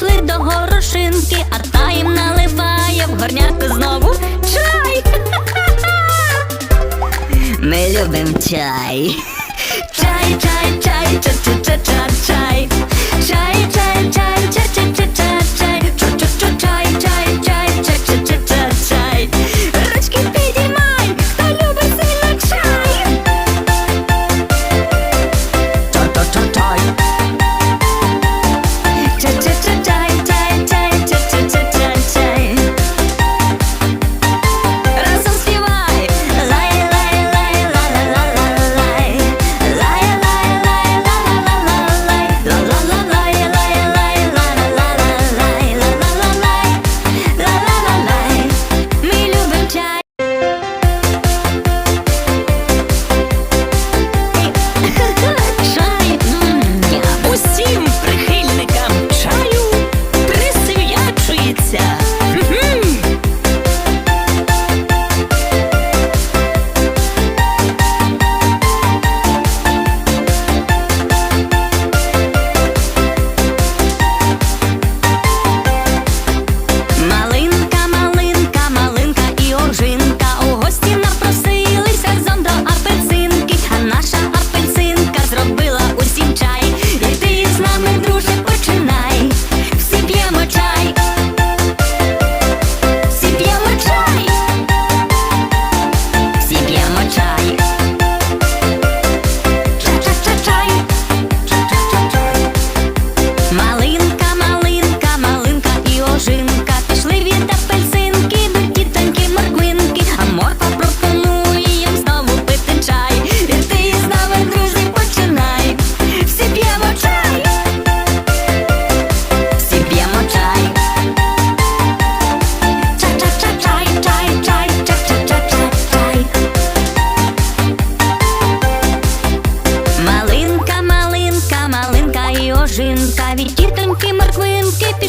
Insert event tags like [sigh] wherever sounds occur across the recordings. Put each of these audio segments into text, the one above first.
пішли до горошинки, а та їм наливає в горняку знову чай. [laughs] Ми любимо чай. [laughs] Чай, чай, чай, чай, чай, чай, чай, чай.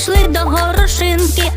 Пішли до горошинки.